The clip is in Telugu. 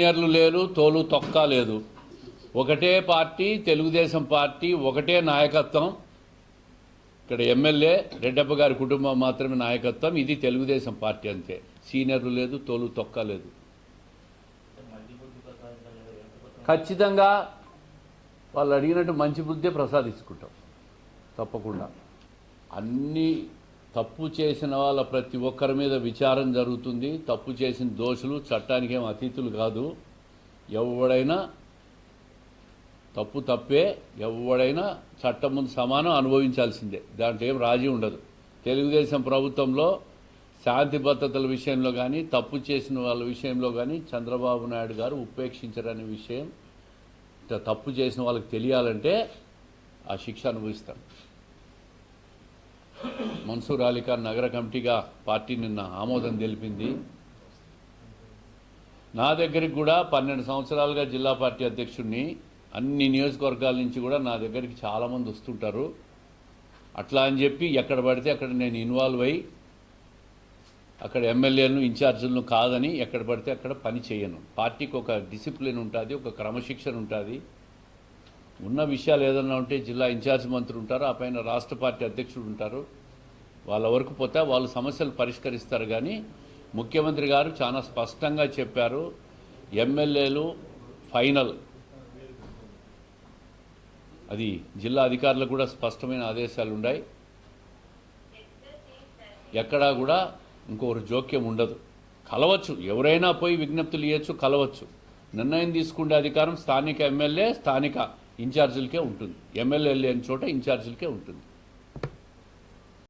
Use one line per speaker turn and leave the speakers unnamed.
సీనియర్లు లేరు తోలు తొక్క లేదు. ఒకటే పార్టీ తెలుగుదేశం పార్టీ ఒకటే నాయకత్వం. ఇక్కడ ఎమ్మెల్యే రెడ్డప్ప గారి కుటుంబం మాత్రమే నాయకత్వం ఇది తెలుగుదేశం పార్టీ అంతే. సీనియర్లు లేదు తోలు తొక్క లేదు. ఖచ్చితంగా వాళ్ళు అడిగినట్టు మంచి బుద్ధే ప్రసాదించుకుంటాం. తప్పకుండా. అన్ని తప్పు చేసిన వాళ్ళ ప్రతి ఒక్కరి మీద విచారం జరుగుతుంది. తప్పు చేసిన దోషులు చట్టానికి ఏం అతీతులు కాదు. ఎవడైనా తప్పు తప్పే ఎవడైనా చట్టం ముందు సమానం అనుభవించాల్సిందే. దాంట్లో ఏం రాజీ ఉండదు. తెలుగుదేశం ప్రభుత్వంలో శాంతి భద్రతల విషయంలో కానీ తప్పు చేసిన వాళ్ళ విషయంలో కానీ చంద్రబాబు నాయుడు గారు ఉపేక్షించరనే విషయం తప్పు చేసిన వాళ్ళకి తెలియాలంటే ఆ శిక్ష అనుభవిస్తాం. మన్సూర్ అలీఖాన్ నగర కమిటీగా పార్టీ నిన్న ఆమోదం తెలిపింది. నా దగ్గరికి కూడా పన్నెండు సంవత్సరాలుగా జిల్లా పార్టీ అధ్యక్షుడిని అన్ని నియోజకవర్గాల నుంచి కూడా నా దగ్గరికి చాలామంది వస్తుంటారు. అట్లా అని చెప్పి ఎక్కడ పడితే అక్కడ నేను ఇన్వాల్వ్ అయ్యి అక్కడ ఎమ్మెల్యేలను ఇన్ఛార్జీలను కాదని ఎక్కడ పడితే అక్కడ పని చేయను. పార్టీకి ఒక డిసిప్లిన్ ఉంటుంది ఒక క్రమశిక్షణ ఉంటుంది. ఉన్న విషయాలు ఏదన్నా ఉంటే జిల్లా ఇన్ఛార్జ్ మంత్రి ఉంటారు ఆ పైన రాష్ట్ర పార్టీ అధ్యక్షుడు ఉంటారు. వాళ్ళ వరకు పోతే వాళ్ళు సమస్యలు పరిష్కరిస్తారు కానీ ముఖ్యమంత్రి గారు చాలా స్పష్టంగా చెప్పారు ఎమ్మెల్యేలు ఫైనల్. అది జిల్లా అధికారులకు కూడా స్పష్టమైన ఆదేశాలు ఉన్నాయి ఎక్కడా కూడా ఇంకొకరు జోక్యం ఉండదు. కలవచ్చు ఎవరైనా పోయి విజ్ఞప్తులు ఇవ్వచ్చు కలవచ్చు. నిర్ణయం తీసుకునే అధికారం స్థానిక ఎమ్మెల్యే స్థానిక ఇన్ఛార్జీలకే ఉంటుంది. ఎమ్మెల్యే లేని చోట ఇన్ఛార్జీలకే ఉంటుంది.